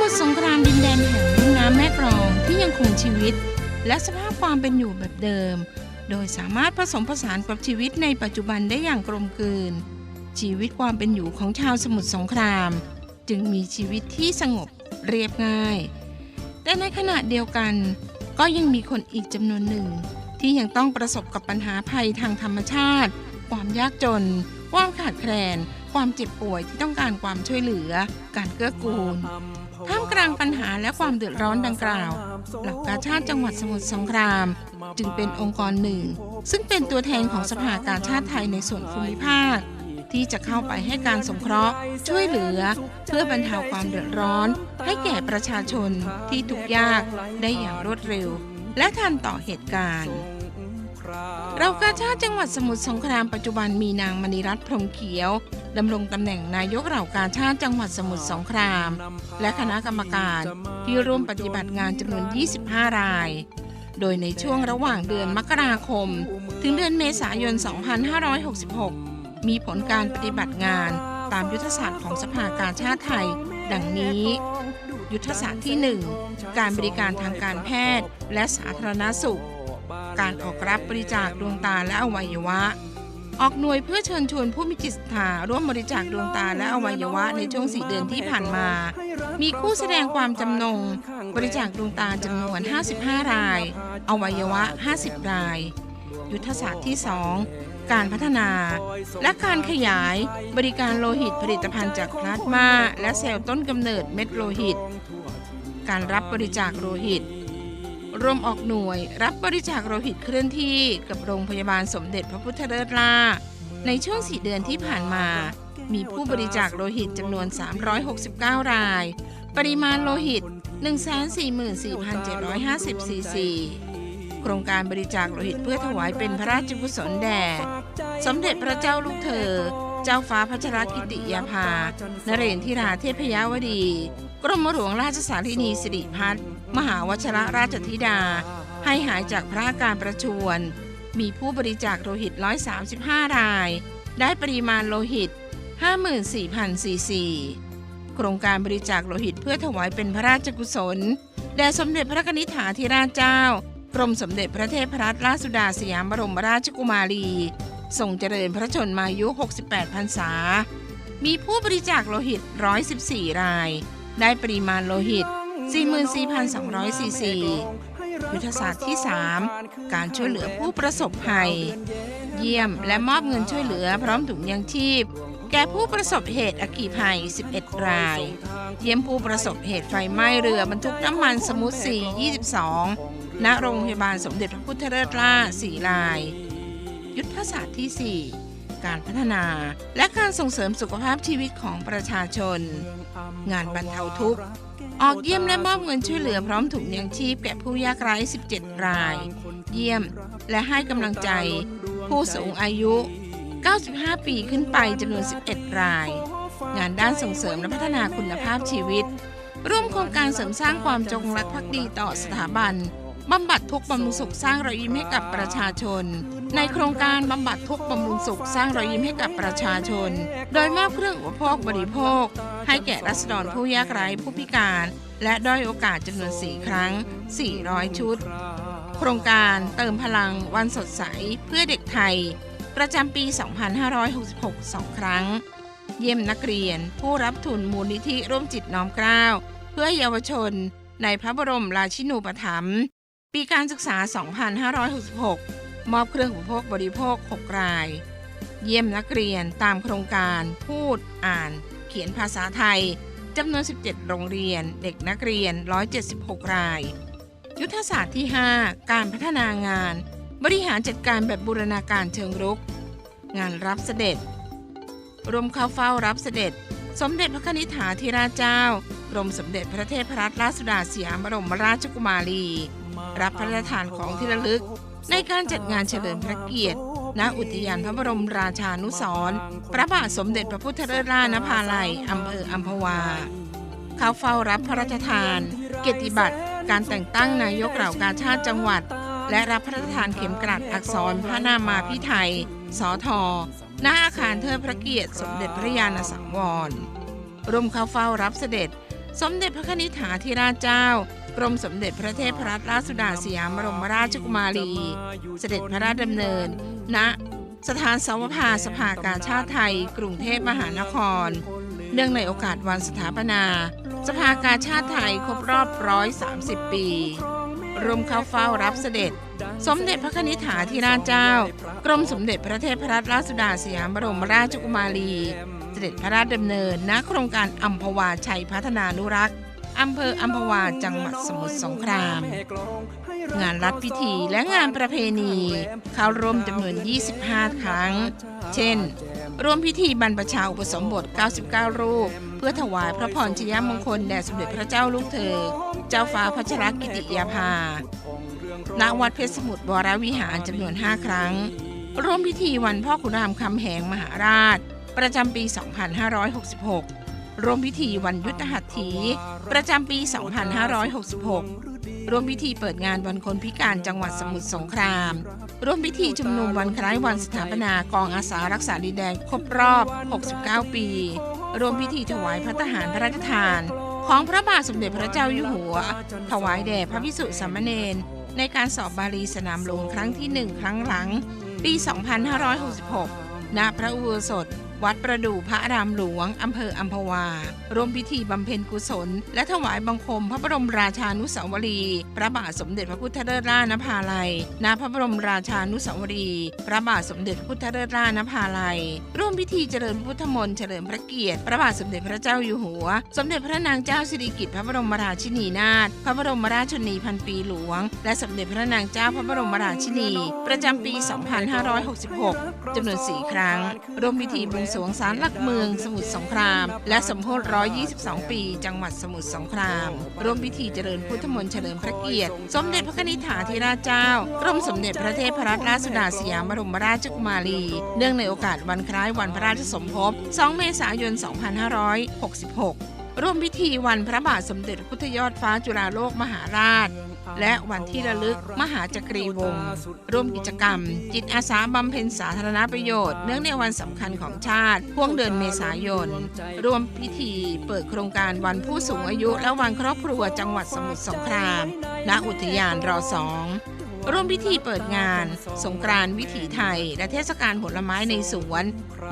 มุทรสงครามดินแดนแห่งลุ่มน้ำแม่กลองที่ยังคงชีวิต และสภาพความเป็นอยู่แบบเดิม โดยสามารถผสมผสานกับชีวิตในปัจจุบันได้อย่างกลมกลืน ชีวิตความเป็นอยู่ของชาวสมุทรสงคราม จึงมีชีวิตที่สงบเรียบง่าย แต่ในขณะเดียวกัน ก็ยังมีคนอีกจำนวนหนึ่ง ที่ยังต้องประสบกับปัญหาภัยทางธรรมชาติ ความยากจน ความขาดแคลนความเจ็บป่วยที่ต้องการความช่วยเหลือ การเกื้อกูล ท่ามกลางปัญหาและความเดือดร้อนดังกล่าว หลักกาชาติจังหวัดสมุทรสงคราม จึงเป็นองค์กรหนึ่ง ซึ่งเป็นตัวแทนของสภากาชาติไทยในส่วนภูมิภาค ที่จะเข้าไปให้การสงเคราะห์ ช่วยเหลือ เพื่อบรรเทาความเดือดร้อน ให้แก่ประชาชนที่ทุกข์ยากได้อย่างรวดเร็ว และทันต่อเหตุการณ์ เรากาชาติจังหวัดสมุทรสงครามปัจจุบันมีนางมณีรัตน์พรหมเขียวดำรงตำแหน่งนายกเหล่ากาชาติจังหวัดสมุทรสงคราม และคณะกรรมการที่ร่วมปฏิบัติงานจำนวน 25 ราย โดยในช่วงระหว่างเดือนมกราคม ถึงเดือนเมษายน 2566 มีผลการปฏิบัติงานตามยุทธศาสตร์ของสภากาชาติไทย ดังนี้ ยุทธศาสตร์ที่ 1 การบริการทางการแพทย์และสาธารณสุข การออกรับบริจาคดวงตาและอวัยวะ ออกหน่วยเพื่อเชิญชวนผู้มีจิตศรัทธาร่วมบริจาคดวงตาและอวัยวะในช่วงสี่เดือนที่ผ่านมา มีคู่แสดงความจำนง บริจาคดวงตาจำนวน 55 ราย อวัยวะ 50 ราย ยุทธศาสตร์ที่ 2การพัฒนา และการขยายบริการโลหิตผลิตภัณฑ์จากพลาสมาและเซลล์ต้นกำเนิดเม็ดโลหิต การรับบริจาคโลหิต รวมออกหน่วยรับบริจาคโลหิตเคลื่อนที่กับโรงพยาบาลสมเด็จพระพุทธเลิศล่า ในช่วงสี่เดือนที่ผ่านมา มีผู้บริจาคโลหิตจำนวน 369 ราย ปริมาณโลหิต 144,750ซีซี โครงการบริจาคโลหิตเพื่อถวายเป็นพระราชกุศลแด่ สมเด็จพระเจ้าลูกเธอ เจ้าฟ้าพัชรกิติยาภา นเรนทิราเทพยาวดี กรมหลวงราชสารินีสิริพัฒน์มหาวชรราชธิดา ให้หายจากพระอาการประชวรมีผู้บริจาคโลหิต 135 ราย ได้ปริมาณโลหิต 54,000ซีซีโครงการบริจาคโลหิตเพื่อถวายเป็นพระราชกุศล แด่สมเด็จพระนิษฐาธิราชเจ้า กรมสมเด็จพระเทพรัตนราชสุดาสยามบรมราชกุมารี ทรงเจริญพระชนมายุ 68 พรรษา มีผู้บริจาคโลหิต 114 ราย ได้ปริมาณโลหิต 44,200ซีซียุทธศาสตร์ที่ 3 การช่วยเหลือผู้ประสบภัย เยี่ยมและมอบเงินช่วยเหลือพร้อมถุงยังชีพ แก่ผู้ประสบเหตุอัคคีภัย 11 ราย เยี่ยมผู้ประสบเหตุไฟไหม้เรือบรรทุกน้ำมันสมุทร4 22 ณโรงพยาบาลสมเด็จพระพุทธเลิศล่า4ราย ยุทธศาสตร์ที่ 4 การพัฒนา และการส่งเสริมสุขภาพชีวิตของประชาชน งานบรรเทาทุกข์ ออกเยี่ยมและมอบเงินช่วยเหลือพร้อมถุงยังชีพแก่ผู้ยากไร้ 17 ราย เยี่ยมและให้กำลังใจ ผู้สูงอายุ 95 ปีขึ้นไปจำนวน 11 ราย งานด้านส่งเสริมและพัฒนาคุณภาพชีวิต ร่วมโครงการเสริมสร้างความจงรักภักดีต่อสถาบัน บำบัดทุกบำรุงสุขสร้างรอยยิ้มให้กับประชาชน ในโครงการบำบัดทุกบำรุงสุขสร้างรอยยิ้มให้กับประชาชน โดยมอบเครื่องอุปโภคบริโภค ให้แก่รัษฎรผู้ยากไร้ผู้พิการ และด้อยโอกาสจำนวน 4 ครั้ง 400 ชุด โครงการเติมพลังวันสดใสเพื่อเด็กไทย ประจำปี 2566 2 ครั้ง เยี่ยมนักเรียนผู้รับทุนมูลนิธิร่วมจิตน้อมเกล้าเพื่อเยาวชนในพระบรมราชินูปถัมภ์ ปีการศึกษา 2566 มอบเครื่องอุปโภคบริโภค 6 ราย เยี่ยมนักเรียนตามโครงการพูด อ่าน เขียนภาษาไทยจำนวน 17 โรงเรียน เด็กนักเรียน 176 ราย ยุทธศาสตร์ที่ 5 การพัฒนางาน บริหารจัดการแบบบูรณาการเชิงรุก งานรับเสด็จรวมเข้าเฝ้ารับเสด็จ สมเด็จพระนิษฐาธิราชเจ้า กรมสมเด็จพระเทพรัตนราชสุดาสยามบรมราชกุมารี รับพระราชทานของที่ระลึก ในการจัดงานเฉลิมพระเกียรติ ณ อุทยานพระบรมราชานุสรณ์พระบาทสมเด็จพระพุทธเลิศล่านภาลัยอำเภออัมพวา เขาเฝ้ารับพระราชทาน เกียรติบัตร การแต่งตั้งนายกเหล่ากาชาติจังหวัด และรับพระราชทานเข็มกลัดอักษรพระนามาพิไทยสอทอณอาคารเทิดพระเกียรติสมเด็จพระยาณสังวรร่วมเข้าเฝ้ารับเสด็จ สมเด็จพระนิธิฐาธิราชเจ้า กรมสมเด็จพระเทพรัตนราชสุดาสยามบรมราชกุมารี เสด็จพระราชดำเนิน ณ สถานสวภาสภากาชาติไทย กรุงเทพมหานคร เนื่องในโอกาสวันสถาปนา สภากาชาติไทยครบรอบ 130 ปีรวมเข้าเฝ้ารับเสด็จ สมเด็จพระนิธิฐาธิราชเจ้า กรมสมเด็จพระเทพรัตนราชสุดาสยามบรมราชกุมารี เสด็จพระราชดำเนินณโครงการอัมพวาชัยพัฒนานุรักษ์ อำเภออัมพวาจังหวัดสมุทรสงคราม งานรัฐพิธีและงานประเพณีเข้าร่วมจำนวน 25 ครั้ง เช่น ร่วมพิธีบรรพชาอุปสมบท 99 รูป เพื่อถวายพระพรชยมงคลแด่สมเด็จพระเจ้าลูกเธอ เจ้าฟ้าพัชรกิติยาภาณวัดเพชรสมุทรวรวิหารจำนวน 5 ครั้ง ร่วมพิธีวันพ่อขุนรามคำแหงมหาราช ประจำปี 2566 ร่วมพิธีวันยุทธหัตถี ประจำปี 2566 ร่วมพิธีเปิดงานวันคนพิการจังหวัดสมุทรสงคราม ร่วมพิธีชุมนุมวันคล้ายวันสถาปนากองอาสารักษาดินแดนครบรอบ 69 ปี ร่วมพิธีถวายพระทหารพระราชทาน ของพระบาทสมเด็จพระเจ้าอยู่หัว ถวายแด่พระพิสุสามเณรในการสอบบาลีสนามหลวงครั้งที่หนึ่งครั้งหลัง ปี 2566 ณ พระอุโบสถ วัดประดู่พระรามหลวง อำเภออัมพวา ร่วมพิธีบำเพ็ญกุศล และถวายบังคมพระบรมราชานุสาวรี พระบาทสมเด็จพระพุทธเลิศล่านภาลัยณพระบรมราชานุสาวรี พระบาทสมเด็จพระพุทธเลิศล่านภาลัย ร่วมพิธีเจริญพุทธมนต์เฉลิมพระเกียรติ พระบาทสมเด็จพระเจ้าอยู่หัว สมเด็จพระนางเจ้าสิริกิติ์พระบรมราชินีนาถ พระบรมราชชนนีพันปีหลวง และสมเด็จพระนางเจ้าพระบรมราชินี ประจำปี 2566จำนวน 4 ครั้ง ร่วมพิธีบวงสวงศาลหลักเมืองสมุทรสงคราม และสมโภช122 ปี จังหวัดสมุทรสงคราม ร่วมพิธีเจริญพุทธมนต์เฉลิมพระเกียรติ สมเด็จพระนิธิฐาธิราชเจ้ากรมสมเด็จพระเทพรัตนราชสุดาสยามบรมราชกุมารี เนื่องในโอกาสวันคล้ายวันพระราชสมภพ 2 เมษายน 2566 ร่วมพิธีวันพระบาทสมเด็จพระพุทธยอดฟ้าจุฬาโลกมหาราช และวันที่ระลึกมหาจักรีวงศ์ร่วมกิจกรรม จิตอาสาบำเพ็ญสาธารณประโยชน์ เนื่องในวันสำคัญของชาติพ่วงเดือนเมษายน ร่วมพิธีเปิดโครงการวันผู้สูงอายุ และวันครอบครัวจังหวัดสมุทรสงคราม ณอุทยานรอสอง ร่วมพิธีเปิดงาน สงกรานต์วิถีไทย และเทศกาลผลไม้ในสวน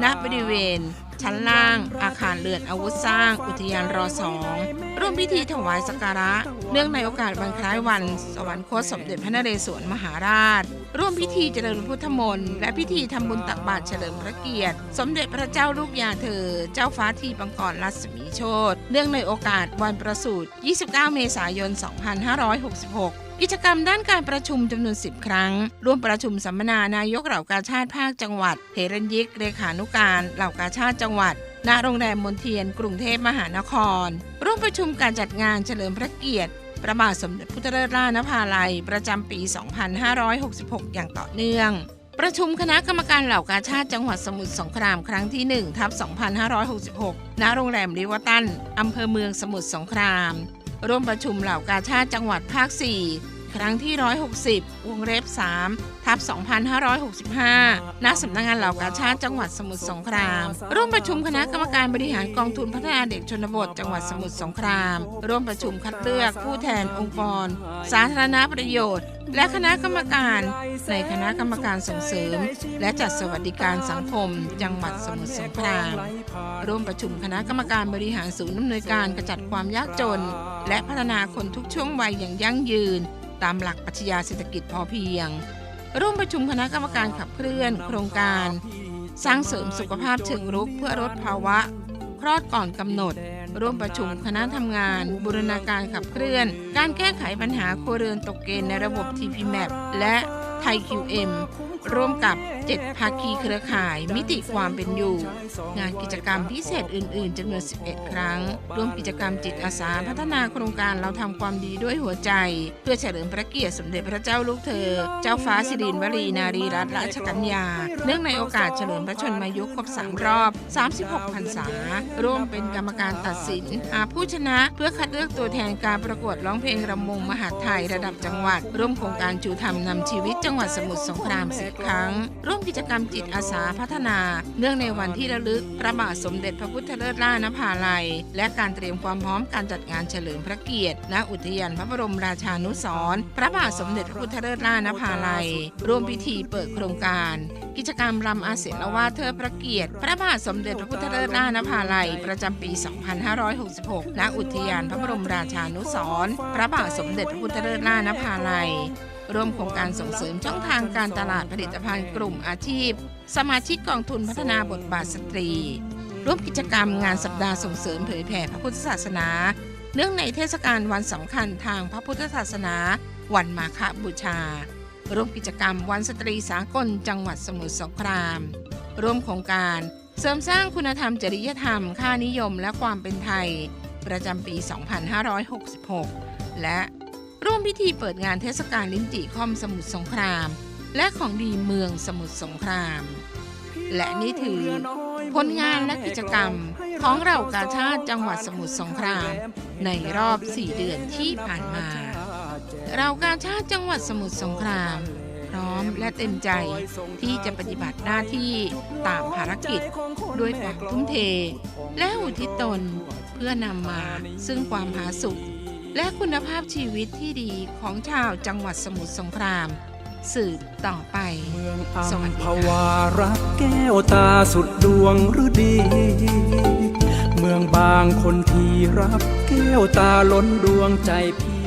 ณบริเวณ ชั้นล่าง อาคารเรือนอาวุธสร้าง อุทยานรอสองร่วมพิธีถวายสักการะ เนื่องในโอกาสวันคล้ายวัน สวรรคตสมเด็จพระนเรศวรมหาราช ร่วมพิธีเจริญพุทธมนต์และพิธีทำบุญตักบาตรเฉลิมพระเกียรติ สมเด็จพระเจ้าลูกยาเธอ เจ้าฟ้าทีปังกรรัศมีโชตเนื่องในโอกาสวันประสูติ 29 เมษายน 2566กิจกรรมด้านการประชุมจำนวน 10 ครั้ง ร่วมประชุมสัมมนานายกเหล่ากาชาติภาคจังหวัดเฮรัญยิกเลขานุการเหล่ากาชาติจังหวัดณโรงแรมมนเทียน กรุงเทพมหานคร ร่วมประชุมการจัดงานเฉลิมพระเกียรติ ระบาทสมเด็จพุทธเลิศล่านภาลัย ประจำปี 2566 อย่างต่อเนื่อง ประชุมคณะกรรมการเหล่ากาชาติจังหวัดสมุทรสงครามครั้งที่ 1 ทับ 2566 ณ โรงแรมริวตัน อำเภอเมืองสมุทรสงคราม ร่วมประชุมเหล่ากาชาติจังหวัดภาค 4 ครั้งที่ 160 วงเล็บ3ทับ 2565 ณ สำนักงานเหล่ากาชาติจังหวัดสมุทรสงคราม ร่วมประชุมคณะกรรมการบริหารกองทุนพัฒนาเด็กชนบทจังหวัดสมุทรสงคราม ร่วมประชุมคัดเลือกผู้แทนองค์กร สาธารณประโยชน์ และคณะกรรมการในคณะกรรมการส่งเสริม และจัดสวัสดิการสังคม จังหวัดสมุทรสงครามร่วมประชุมคณะกรรมการบริหารศูนย์อำนวยการกระจัดความยากจน และพัฒนาคนทุกช่วงวัยอย่างยั่งยืน ตามหลักปรัชญาเศรษฐกิจพอเพียง ร่วมประชุมคณะกรรมการขับเคลื่อน โครงการ สร้างเสริมสุขภาพเชิงรุกเพื่อลดภาวะ คลอดก่อนกำหนด ร่วมประชุมคณะทำงาน บูรณาการขับเคลื่อน การแก้ไขปัญหาครัวเรือนตกเกณฑ์ในระบบ TPMAP และไทย QM ร่วมกับ 7ภาคีเครือข่าย มิติความเป็นอยู่ งานกิจกรรมพิเศษอื่น ๆจำนวน 11 ครั้ง ร่วมกิจกรรมจิตอาสาพัฒนาโครงการเราทำความดีด้วยหัวใจ เพื่อเฉลิมพระเกียรติสมเด็จพระเจ้าลูกเธอ เจ้าฟ้าสิรินวรีนารีรัตนราชกัญญา เนื่องในโอกาสเฉลิมพระชนมายุครบ3รอบ 36พรรษา ร่วมเป็นกรรมการตัดสินหาผู้ชนะเพื่อคัดเลือกตัวแทนการประกวดร้องเพลงรำวงมหาไทยระดับจังหวัด ร่วมโครงการจูธรรมนำชีวิตจังหวัดสมุทรสงคราม10ครั้งร่วมมกิจกรรมจิตอาสาพัฒนา เนื่องในวันที่ระลึกพระบาทสมเด็จพระพุทธเลิศล่านภาลัย และการเตรียมความพร้อมการจัดงานเฉลิมพระเกียรติณอุทยานพระบรมราชานุสรณ์พระบาทสมเด็จพระพุทธเลิศล่านภาลัยร่วมพิธีเปิดโครงการ กิจกรรมรำอาเสนวาเทิดพระเกียรติ พระบาทสมเด็จพระพุทธเลิศล่านภาลัย ประจำปี 2566 ณ อุทยานพระบรมราชานุสรณ์พระบาทสมเด็จพระพุทธเลิศล่านภาลัย ร่วมโครงการส่งเสริมช่องทางการตลาดผลิตภัณฑ์กลุ่มอาชีพ สมาชิกกองทุนพัฒนาบทบาทสตรี ร่วมกิจกรรมงานสัปดาห์ส่งเสริมเผยแผ่พระพุทธศาสนา เนื่องในเทศกาลวันสำคัญทางพระพุทธศาสนา วันมาฆบูชา ร่วมกิจกรรมวันสตรีสากลจังหวัดสมุทรสงคราม ร่วมโครงการเสริมสร้างคุณธรรมจริยธรรม ค่านิยมและความเป็นไทย ประจำปี 2566 และ ร่วมพิธีเปิดงานเทศกาลลิ้นจี่ค่อมสมุทรสงคราม และของดีเมืองสมุทรสงคราม และนี่ถือผลงานและกิจกรรมของเรากาชาติจังหวัดสมุทรสงคราม ในรอบ 4 เดือนที่ผ่านมา เรากาชาติจังหวัดสมุทรสงครามพร้อมและเต็มใจที่จะปฏิบัติหน้าที่ตามภารกิจ ด้วยความทุ่มเท และอุทิศตนเพื่อนำมาซึ่งความผาสุก และคุณภาพชีวิตที่ดีของชาวจังหวัดสมุทรสงคราม สืบต่อไป เมืองอัมพวารักแก้วตาสุดดวงฤดี เมืองบางคนที่รับแก้วตาล้นดวงใจพี่